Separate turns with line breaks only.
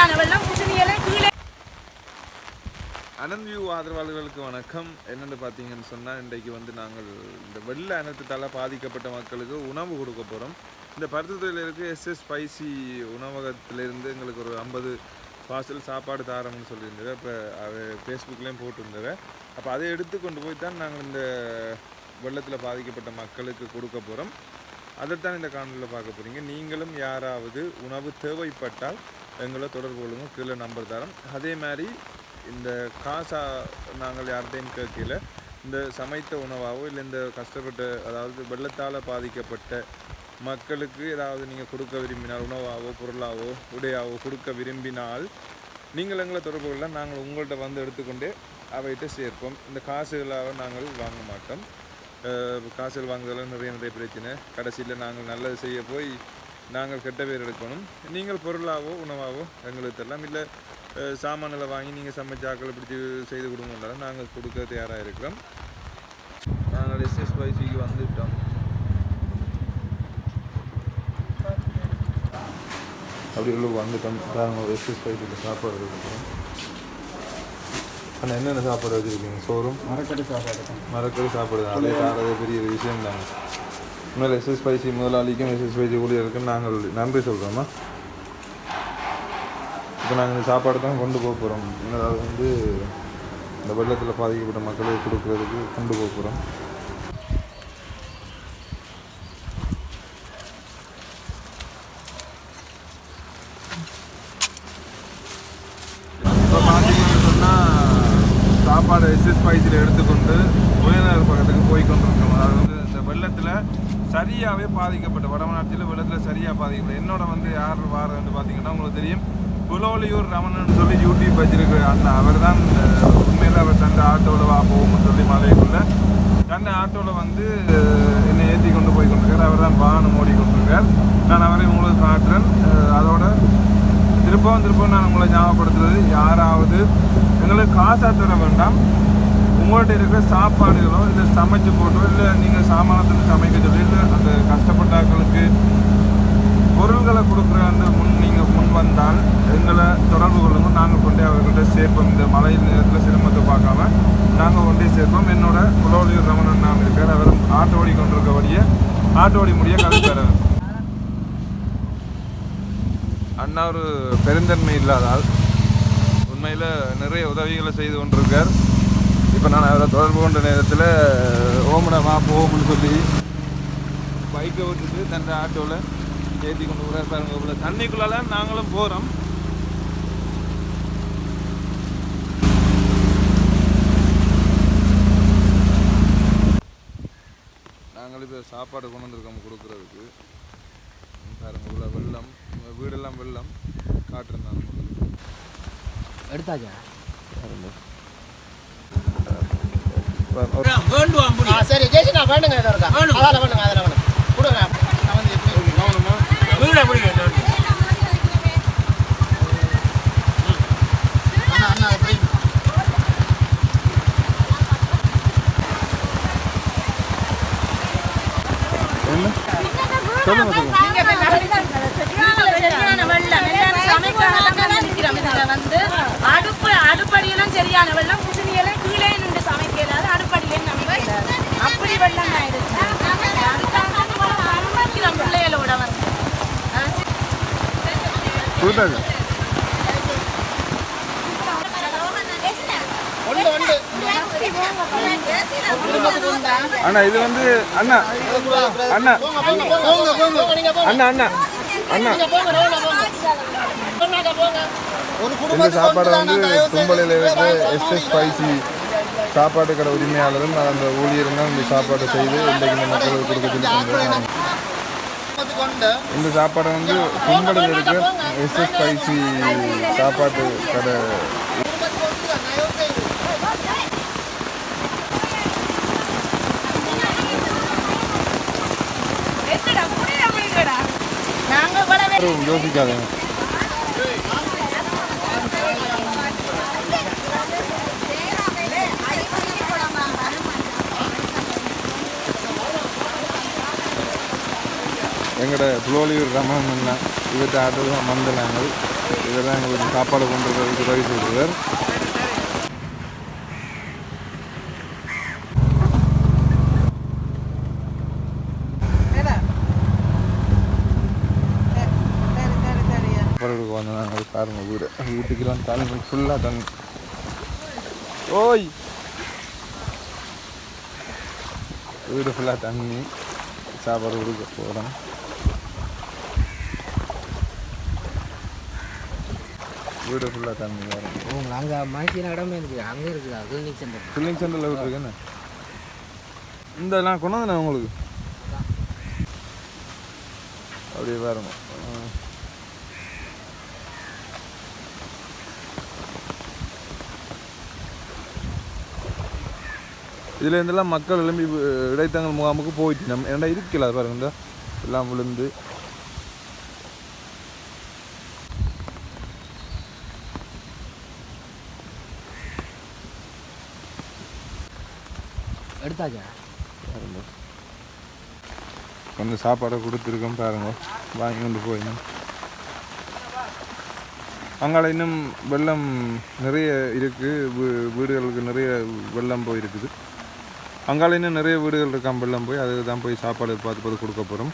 கீழே
அனந்த் வியூ ஆதரவாளர்களுக்கு வணக்கம். என்னென்னு பார்த்தீங்கன்னு சொன்னால் இன்றைக்கு வந்து நாங்கள் இந்த வெள்ள அனத்தத்தால் பாதிக்கப்பட்ட மக்களுக்கு உணவு கொடுக்க போகிறோம் இந்த பருத்தத்தில் இருக்க எஸ்எஸ் ஸ்பைசி உணவகத்திலிருந்து எங்களுக்கு ஒரு ஐம்பது பார்சல் சாப்பாடு தாரம்னு சொல்லியிருந்தவ இப்போ அது ஃபேஸ்புக்லேயும் போட்டிருந்தவ அப்போ அதை எடுத்து கொண்டு போய் தான் நாங்கள் இந்த வெள்ளத்தில் பாதிக்கப்பட்ட மக்களுக்கு கொடுக்க போகிறோம் அதைத்தான் இந்த காணொலியில் பார்க்க போகிறீங்க நீங்களும் யாராவது உணவு தேவைப்பட்டால் எங்களை தொடர்பு கொள்ளுங்க. கீழே நம்பர் தரோம் அதே மாதிரி இந்த காசா நாங்கள் யார்கிட்டையும் கேட்கல. இந்த சமைத்த உணவாகவோ இல்லை இந்த கஷ்டப்பட்ட அதாவது வெள்ளத்தால் பாதிக்கப்பட்ட மக்களுக்கு ஏதாவது நீங்கள் கொடுக்க விரும்பினால் உணவாகவோ பொருளாகவோ உடையாவோ கொடுக்க விரும்பினால் நீங்கள் எங்களை தொடர்பு கொள்ள. நாங்கள் உங்கள்கிட்ட வந்து எடுத்துக்கொண்டு அவைகிட்ட சேர்ப்போம். இந்த காசுகளாக நாங்கள் வாங்க மாட்டோம். காசுகள் வாங்குறதுல நிறைய நிறைய பிரச்சனை. கடைசியில் நாங்கள் நல்லது செய்ய போய் நாங்கள் கெட்ட பேர் எடுக்கணும். நீங்கள் பொருளாவோ உணவாவோ எங்களுக்கு தரலாம் இல்லை சாமான்களை வாங்கி நீங்கள் சமைச்சாக்களை பிடிச்சி செய்து கொடுங்கன்னாலும் நாங்கள் கொடுக்க தயாராக இருக்கிறோம். நாங்கள் எஸ்எஸ் வைசிக்கு வந்துவிட்டோம் அப்படி உள்ள வந்துட்டோம். நாங்கள் எஸ்எஸ் வைசியில் சாப்பாடு இருக்கிறோம் ஆனால் என்னென்ன சாப்பாடு வச்சுருக்கீங்க? சோறும்?
மரக்கறி சாப்பாடு
மரக்கறி சாப்பாடு அதே பெரிய விஷயம் தாங்க உண்மையில் எஸ்எஸ் பைசி முதலாளிக்கும் எஸ்எஸ் பைசி ஊழியருக்கும் நாங்கள் நன்றி சொல்கிறோமா இப்போ நாங்கள் இந்த சாப்பாடு தான் கொண்டு போக போகிறோம் அதாவது வந்து இந்த வெள்ளத்தில் பாதிக்கப்பட்ட மக்களுக்கு கொடுக்குறதுக்கு கொண்டு போக போகிறோம் இப்போ பார்த்தீங்கன்னு சொன்னால் சாப்பாடு எஸ்எஸ் பைசியில் எடுத்துக்கொண்டு உயர்நகர் பக்கத்துக்கு போய் கொண்டிருக்கோம். அதாவது வந்து இந்த வெள்ளத்தில் சரியாகவே பாதிக்கப்பட்ட வடமநாட்டில் வெள்ளத்தில் சரியாக பாதிக்கப்பட்ட. என்னோட வந்து யார் வாரன்னு பார்த்தீங்கன்னா உங்களுக்கு தெரியும். புலோலியூர் ரமணன் சொல்லி யூடியூப் வச்சிருக்கிற அண்ணா அவர் தான் உண்மையில் அவர் தந்த ஆட்டோவில் வா போகும்னு சொல்லி மலைக்குள்ளே தன்னை ஆட்டோவில் வந்து என்னை ஏற்றி கொண்டு போய் கொண்டிருக்கார். அவர் தான் வாகனம் ஓடி கொண்டிருக்கார் நான் அவரை உங்களுக்கு காட்டுறேன். அதோட திருப்பவும் திருப்பவும் நான் உங்களை ஞாபகப்படுத்துறது. யாராவது எங்களுக்கு காசாக தர வேண்டாம். உங்கள்கிட்ட இருக்கிற சாப்பாடுகளோ இல்லை சமைச்சு போட்டோ இல்லை நீங்கள் சாமானத்தில் சமைக்க சொல்லி இல்லை அந்த கஷ்டப்பட்டாக்களுக்கு பொருள்களை கொடுக்குற அந்த முன் நீங்கள் முன் வந்தால் எங்களை தொடர்பு கொள்ளுங்க நாங்கள் கொண்டே அவர்கள்ட்ட சேர்ப்போம். இந்த மழை நேரத்தில் சிரமத்தை பார்க்காம நாங்கள் கொண்டே சேர்ப்போம். என்னோட குலோலியூர் ரமணன் நான் இருக்கார் அவர் ஆட்டோ ஓடி கொண்டிருக்கபடியே ஆட்டோ ஓடி முடிய கதை அண்ணா ஒரு பெருந்தன்மை இல்லாதால் உண்மையில் நிறைய உதவிகளை செய்து கொண்டிருக்கார். இப்போ நான் அவரை தொடர்பு கொண்ட நேரத்தில் ஓமனமா போகும்னு சொல்லி பைக்கை விட்டுட்டு தன் ஆட்டோவில் ஏற்றி கொண்டு போகிறார் பாருங்க இவ்வளோ தண்ணிக்குள்ளால நாங்களும் போகிறோம் நாங்கள் இப்போ சாப்பாடு கொண்டு வந்திருக்கோம் கொடுக்குறதுக்கு. பாருங்க இவ்வளோ வெள்ளம். வீடெல்லாம் வெள்ளம். காட்டுறேன் நான்
எடுத்தாச்சா
பாருங்க.
ஆ சரி ஜெயிச்சுண்ணா வேணுங்க இதில் இருக்கா அதெல்லாம் வேணுங்க அதெல்லாம் வேணும் கொடுங்க நான் வந்து எப்படி
கவனமா
அண்ணா அண்ணா எப்படி
என்ன? சொல்லுங்க சொல்லுங்க.
நீங்க இப்ப சரியான சரியான வெள்ளம் எல்லாரும் சமைக்காம நிற்கிறோம் இதுல வந்து அடுப்பு அடுப்படியெல்லாம் சரியான வெள்ளம் குசினியெல்லாம் கீழே நின்று சமைக்கலாது அடுப்படியே சமைக்கலாது அப்படி வெள்ளம் ஆயிடுச்சு பிள்ளைகளோட வந்து
அண்ணா இது வந்து அண்ணா. அண்ணா. அண்ணா அண்ணா. அண்ணா. இந்த சாப்பாடை வந்து தும்பலையில்
வாங்கி
எஸ்எஸ் ஸ்பைசி சாப்பாடு கடை உரிமையாளரும் அந்த ஊழியரும் தான் இந்த சாப்பாடை செய்து இன்றைக்கு இந்த மக்களுக்கு கொடுக்க சொல்லி
ஒன்று
இந்த சாப்பாடை வந்து தும்பலில் இருக்கிற எஸ்எஸ் ஸ்பைசி சாப்பாட்டு கடை.
குடும்பத்துக்கு
எங்களோட புலோலியூர் ரமணன் அண்ணா இவர்கிட்ட ஆட்டோ இதெல்லாம் எங்களுக்கு சாப்பாடு கொண்டு உதவி சாப்பாடு வந்து நாங்கள் பாருங்க வீடு வீட்டுக்கெல்லாம் தண்ணி ஃபுல்லாக தண்ணி. ஓய்! வீடு ஃபுல்லாக தண்ணி. சாப்பாடு கொடுக்க போகிறோம் வீடு ஃபுல்லாக தண்ணி பாருங்க
உங்க அங்க மனுஷன் இடமே இருக்குது அங்க இருக்குதா கிளினிக் சென்டர்
ஃபில்லிங் சென்டரில் விட்டுருக்கேன்னு இந்த நான் கொண்டு வந்தேன் உங்களுக்கு. அப்படியே ஆ. இதுல இருந்தெல்லாம் மக்கள் எழும்பி இடைத்தங்கள் முகாமுக்கு போயிட்டு நம்ம ஏன்டா இருக்கல பாருங்க இந்த எல்லாம் விழுந்து.
எடுத்தாச்சா
பாருங்க. கொஞ்சம் சாப்பாடை கொடுத்துருக்கோம் பாருங்க. வாங்கி கொண்டு போயிடும் அங்கால இன்னும் வெள்ளம் நிறைய இருக்குது வீ- வீடுகளுக்கு நிறைய வெள்ளம் போயிருக்குது அங்கால இன்னும் நிறைய வீடுகள் இருக்கான் வெள்ளம் போய். அதுக்கு தான் போய் சாப்பாடு பார்த்து பார்த்து கொடுக்க போகிறோம்